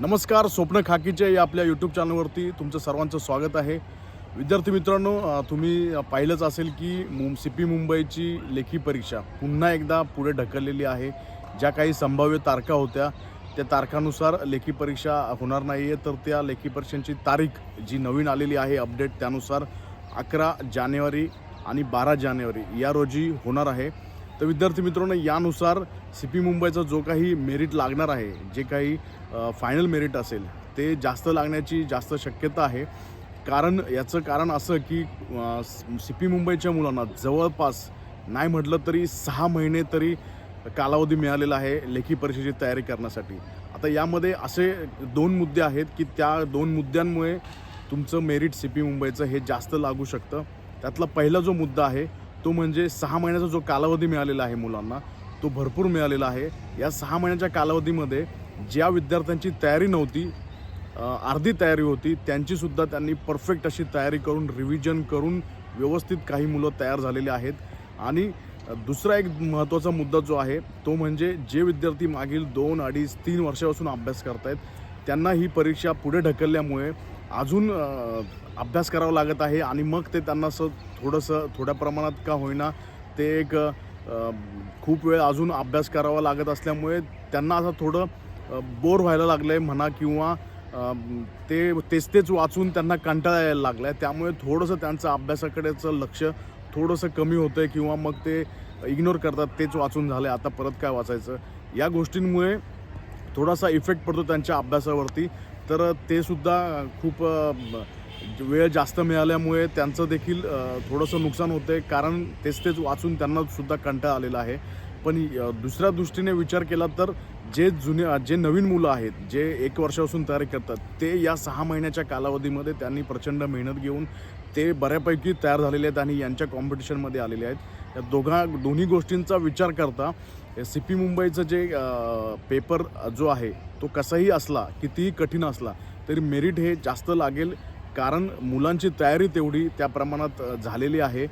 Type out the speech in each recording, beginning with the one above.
नमस्कार स्वप्न खाकीच्या या आपल्या यूट्यूब चॅनलवरती तुमचं सर्वांचं स्वागत आहे. विद्यार्थी मित्रांनो तुम्ही पाहिलंच असेल की मुं सी पी मुंबईची लेखी परीक्षा पुन्हा एकदा पुढे ढकललेली आहे. ज्या काही संभाव्य तारखा होत्या त्या तारखानुसार लेखी परीक्षा होणार नाही आहे तर त्या लेखी परीक्षांची तारीख जी नवीन आलेली आहे अपडेट त्यानुसार अकरा जानेवारी आणि बारा जानेवारी या रोजी होणार आहे. तर विद्यार्थी मित्रांनो यानुसार सी पी मुंबईचा जो काही मेरिट लागणार आहे जे काही फायनल मेरिट असेल ते जास्त लागण्याची जास्त शक्यता आहे. कारण याचं कारण असं की सी पी मुंबईच्या मुलांना जवळपास नाही म्हटलं तरी सहा महिने तरी कालावधी मिळालेला आहे लेखी परीक्षेची तयारी करण्यासाठी. आता यामध्ये असे दोन मुद्दे आहेत की त्या दोन मुद्द्यांमुळे तुमचं मेरिट सी पी मुंबईचं हे जास्त लागू शकतं. त्यातला पहिला जो मुद्दा आहे तो म्हणजे सहा महिन्याचा जो कालावधी मिळालेला आहे मुलांना तो भरपूर मिळालेला आहे. या सहा महिन्याच्या कालावधीमध्ये ज्या विद्यार्थ्यांची तयारी नव्हती अर्धी तयारी होती त्यांचीसुद्धा त्यांनी परफेक्ट अशी तयारी करून रिव्हिजन करून व्यवस्थित काही मुलं तयार झालेली आहेत. आणि दुसरा एक महत्त्वाचा मुद्दा जो आहे तो म्हणजे जे विद्यार्थी मागील दोन अडीच तीन वर्षापासून अभ्यास करतायत त्यांना ही परीक्षा पुढे ढकलल्यामुळे अजून अभ्यास करावा लागत आहे आणि मग ते त्यांना असं थोडंसं थोड्या प्रमाणात का होईना ते एक खूप वेळ अजून अभ्यास करावा लागत असल्यामुळे त्यांना असं थोडं बोर व्हायला लागलं आहे म्हणा किंवा ते तेच तेच वाचून त्यांना कंटाळा यायला लागला आहे त्यामुळे थोडंसं त्यांचं अभ्यासाकडेचं लक्ष थोडंसं कमी होतं आहे किंवा मग ते इग्नोर करतात तेच वाचून झालं आता परत काय वाचायचं? या गोष्टींमुळे थोडासा इफेक्ट पडतो त्यांच्या अभ्यासावरती. तर ते सुद्धा खूप वेळ जास्त मिळाल्यामुळे त्यांचं देखील थोडंसं नुकसान होतं आहे कारण तेच तेच वाचून त्यांना सुद्धा कंटाळा आलेला आहे. पण दुसऱ्या दृष्टीने विचार केला तर जे जुने जे नवीन मुलं आहेत जे एक वर्षापासून तयारी करतात ते या सहा महिन्याच्या कालावधीमध्ये त्यांनी प्रचंड मेहनत घेऊन ते बऱ्यापैकी तयार झालेले आहेत आणि यांच्या कॉम्पिटिशनमध्ये आलेले आहेत. या दोघा दोन्ही गोष्टींचा विचार करता सी पी मुंबईचं जे पेपर जो आहे तो कसाही असला कितीही कठीण असला तरी मेरिट हे जास्त लागेल. कारण मुलांची तयारी तेवढी त्या प्रमाणात झालेली आहे.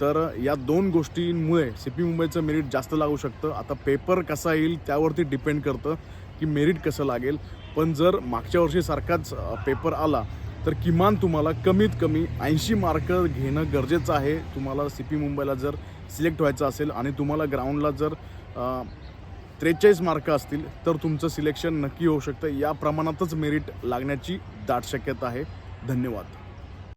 तर या दोन गोष्टींमुळे सी पी मुंबईचं मेरिट जास्त लागू शकतं. आता पेपर कसा येईल त्यावरती डिपेंड करतं की मेरिट कसं लागेल. पण जर मागच्या वर्षीसारखाच पेपर आला तर किमान तुम्हाला कमीत कमी ऐंशी मार्क घेणं गरजेचं आहे. तुम्हाला सी पी मुंबईला जर सिलेक्ट व्हायचं असेल आणि तुम्हाला ग्राउंडला जर त्रेचाळीस मार्क असतील तर तुमचं सिलेक्शन नक्की होऊ शकतं. या प्रमाणातच मेरिट लागण्याची दाट शक्यता आहे. धन्यवाद.